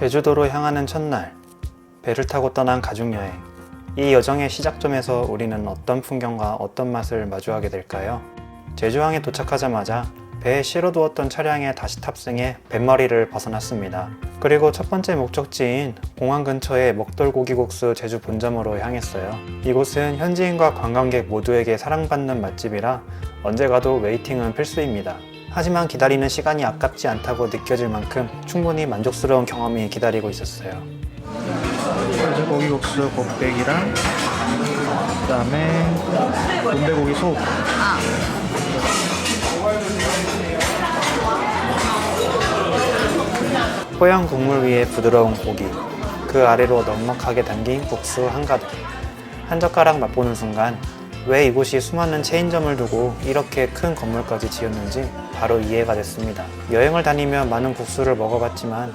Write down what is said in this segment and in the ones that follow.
제주도로 향하는 첫날, 배를 타고 떠난 가족여행. 이 여정의 시작점에서 우리는 어떤 풍경과 어떤 맛을 마주하게 될까요? 제주항에 도착하자마자 배에 실어두었던 차량에 다시 탑승해 뱃머리를 벗어났습니다. 그리고 첫 번째 목적지인 공항 근처의 먹돌고기국수 제주 본점으로 향했어요. 이곳은 현지인과 관광객 모두에게 사랑받는 맛집이라 언제 가도 웨이팅은 필수입니다. 하지만 기다리는 시간이 아깝지 않다고 느껴질 만큼 충분히 만족스러운 경험이 기다리고 있었어요. 돼지고기 국수 곱빼기랑 그다음에 군대고기 소 뽀얀 국물 위에 부드러운 고기, 그 아래로 넉넉하게 담긴 국수 한 가득. 한 젓가락 맛보는 순간 왜 이곳이 수많은 체인점을 두고 이렇게 큰 건물까지 지었는지 바로 이해가 됐습니다. 여행을 다니며 많은 국수를 먹어봤지만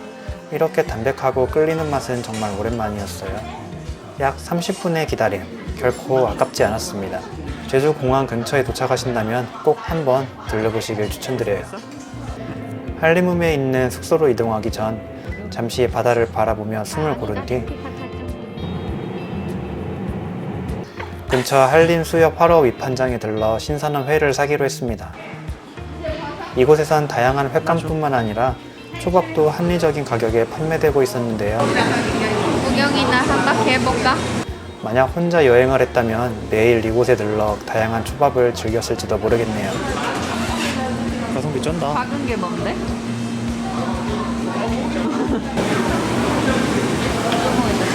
이렇게 담백하고 끌리는 맛은 정말 오랜만이었어요. 약 30분의 기다림, 결코 아깝지 않았습니다. 제주 공항 근처에 도착하신다면 꼭 한번 들려보시길 추천드려요. 한림음에 있는 숙소로 이동하기 전 잠시 바다를 바라보며 숨을 고른 뒤 근처 한림수협 화로 위판장에 들러 신선한 회를 사기로 했습니다. 이곳에선 다양한 횟감뿐만 아니라 초밥도 합리적인 가격에 판매되고 있었는데요. 구경이나 한 바퀴 해볼까? 만약 혼자 여행을 했다면 매일 이곳에 들러 다양한 초밥을 즐겼을지도 모르겠네요. 가성비 쩐다 작은 게 뭔데?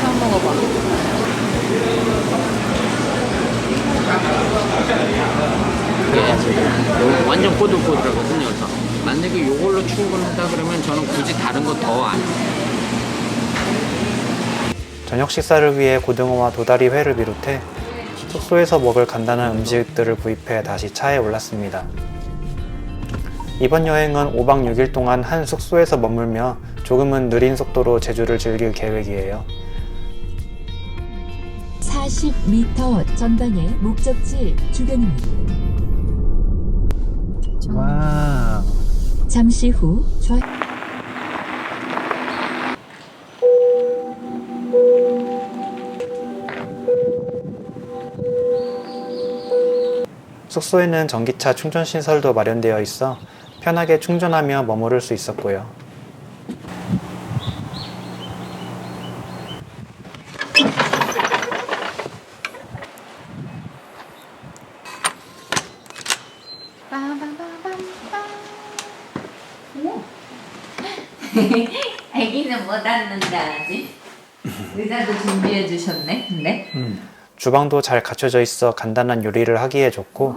처음 먹어봐, 처음 먹어봐. 그래야지. 요 완전 꼬들꼬들하거든요. 그래서 만약에 요걸로 충분하다 그러면 저는 굳이 다른 거 더 안. 저녁 식사를 위해 고등어와 도다리 회를 비롯해 숙소에서 먹을 간단한 음식들을 구입해 다시 차에 올랐습니다. 이번 여행은 5박 6일 동안 한 숙소에서 머물며 조금은 느린 속도로 제주를 즐길 계획이에요. 40m 전방의 목적지 주변입니다. 와 잠시 후 좌... 숙소에는 전기차 충전 시설도 마련되어 있어 편하게 충전하며 머무를 수 있었고요. 아기는 못 앉는다 아직. 의자도 준비해 주셨네. 근데 주방도 잘 갖춰져 있어 간단한 요리를 하기에 좋고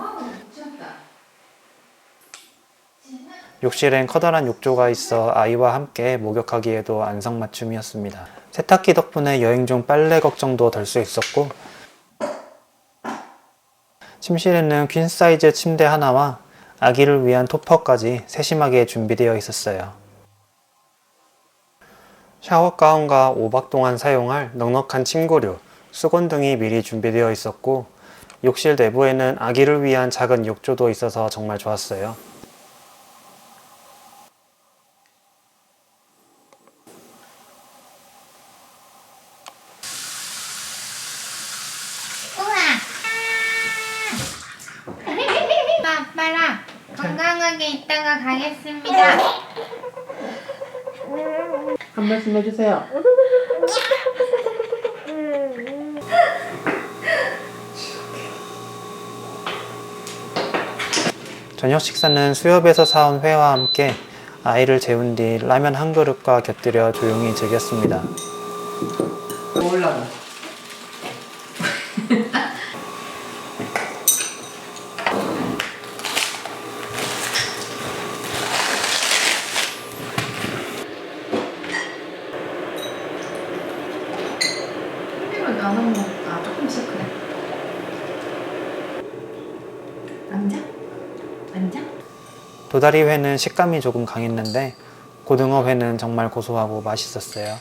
욕실엔 커다란 욕조가 있어 아이와 함께 목욕하기에도 안성맞춤이었습니다. 세탁기 덕분에 여행 중 빨래 걱정도 덜 수 있었고 침실에는 퀸 사이즈 침대 하나와 아기를 위한 토퍼까지 세심하게 준비되어 있었어요. 샤워 가운과 5박 동안 사용할 넉넉한 침구류, 수건 등이 미리 준비되어 있었고 욕실 내부에는 아기를 위한 작은 욕조도 있어서 정말 좋았어요. 아빠랑 건강하게 있다가 가겠습니다. 한 말씀 해주세요. 저녁 식사는 수협에서 사온 회와 함께 아이를 재운 뒤 라면 한 그릇과 곁들여 조용히 즐겼습니다. 올라가. 이 거 나눠 먹을까? 조금씩 그래. 앉아? 앉아? 도다리 회는 식감이 조금 강했는데 고등어 회는 정말 고소하고 맛있었어요.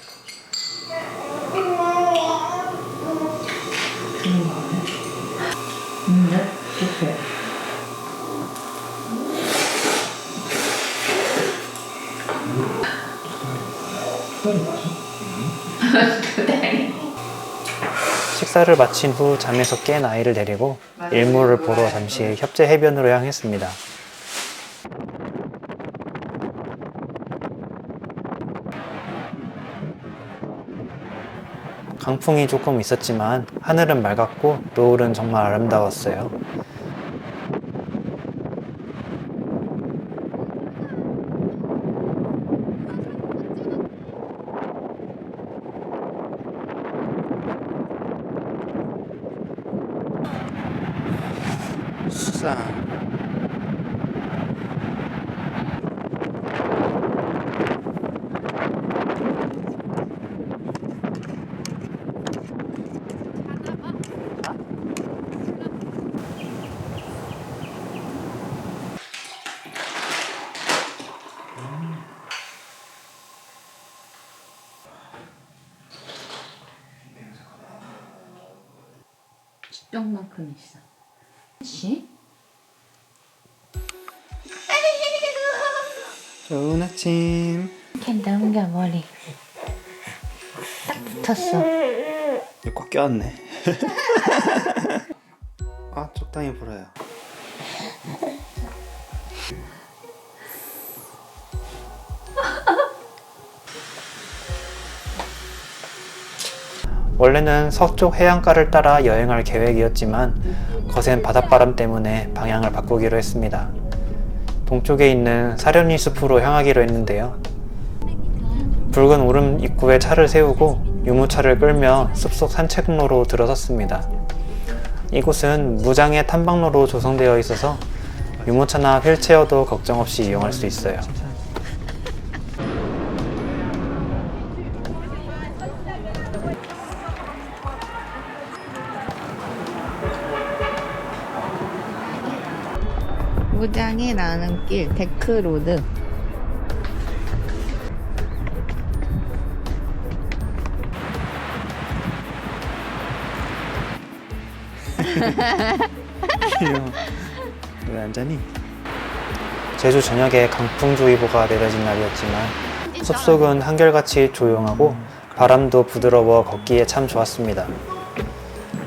식사를 마친 후 잠에서 깬 아이를 데리고 일몰을 보러 잠시 협재 해변으로 향했습니다. 강풍이 조금 있었지만 하늘은 맑았고 노을은 정말 아름다웠어요. 수상. 쪽만큼 있어. 씨? 좋은 아침. 이렇게 넘겨 머리. 딱 붙었어. 이거 꽉 껴왔네. 아, 적당히 불어요. 원래는 서쪽 해안가를 따라 여행할 계획이었지만 거센 바닷바람 때문에 방향을 바꾸기로 했습니다. 동쪽에 있는 사려니 숲으로 향하기로 했는데요. 붉은 오름 입구에 차를 세우고 유모차를 끌며 숲속 산책로로 들어섰습니다. 이곳은 무장의 탐방로로 조성되어 있어서 유모차나 휠체어도 걱정 없이 이용할 수 있어요. 무장이 나는 길 데크로드. 왜안 자니? 제주 전역에 강풍주의보가 내려진 날이었지만 숲속은 한결같이 조용하고 바람도 부드러워 걷기에 참 좋았습니다.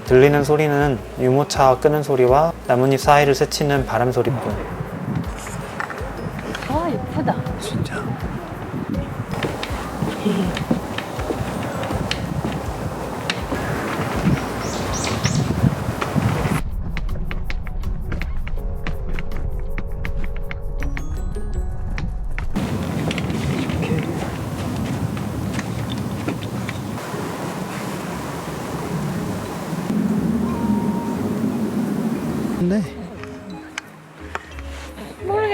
들리는 소리는 유모차 끄는 소리와 나뭇잎 사이를 스치는 바람 소리뿐.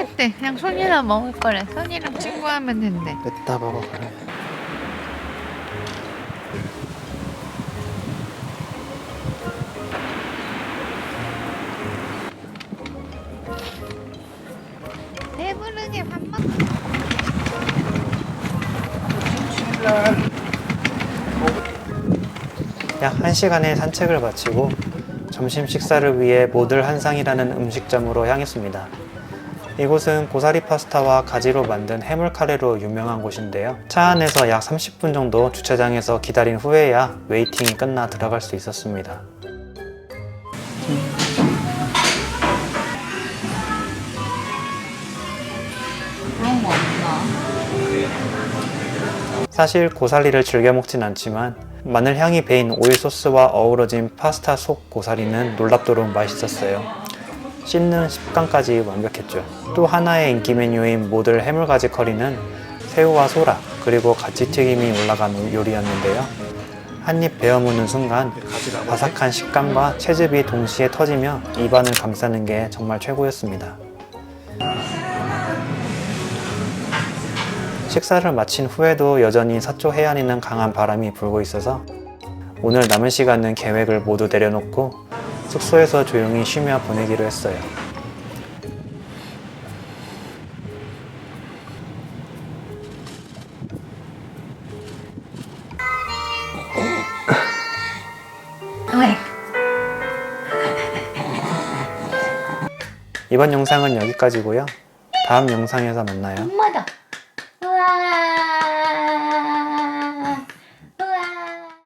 모르겠대. 그냥 손이랑 먹을 거래. 손이랑 친구하면 된대. 냈다 먹어 그래. 배부르게 밥 먹. 약 1시간의 산책을 마치고 점심 식사를 위해 모들 한상이라는 음식점으로 향했습니다. 이곳은 고사리 파스타와 가지로 만든 해물 카레로 유명한 곳인데요. 차 안에서 약 30분 정도 주차장에서 기다린 후에야 웨이팅이 끝나 들어갈 수 있었습니다. 사실 고사리를 즐겨 먹진 않지만 마늘 향이 배인 오일 소스와 어우러진 파스타 속 고사리는 놀랍도록 맛있었어요. 씹는 식감까지 완벽했죠. 또 하나의 인기 메뉴인 모들 해물가지 커리는 새우와 소라 그리고 가지튀김이 올라간 요리였는데요. 한입 베어 무는 순간 바삭한 식감과 채즙이 동시에 터지며 입안을 감싸는 게 정말 최고였습니다. 식사를 마친 후에도 여전히 서쪽 해안에는 강한 바람이 불고 있어서 오늘 남은 시간은 계획을 모두 내려놓고 숙소에서 조용히 쉬며 보내기로 했어요. 왜? 이번 영상은 여기까지고요. 다음 영상에서 만나요. 엄마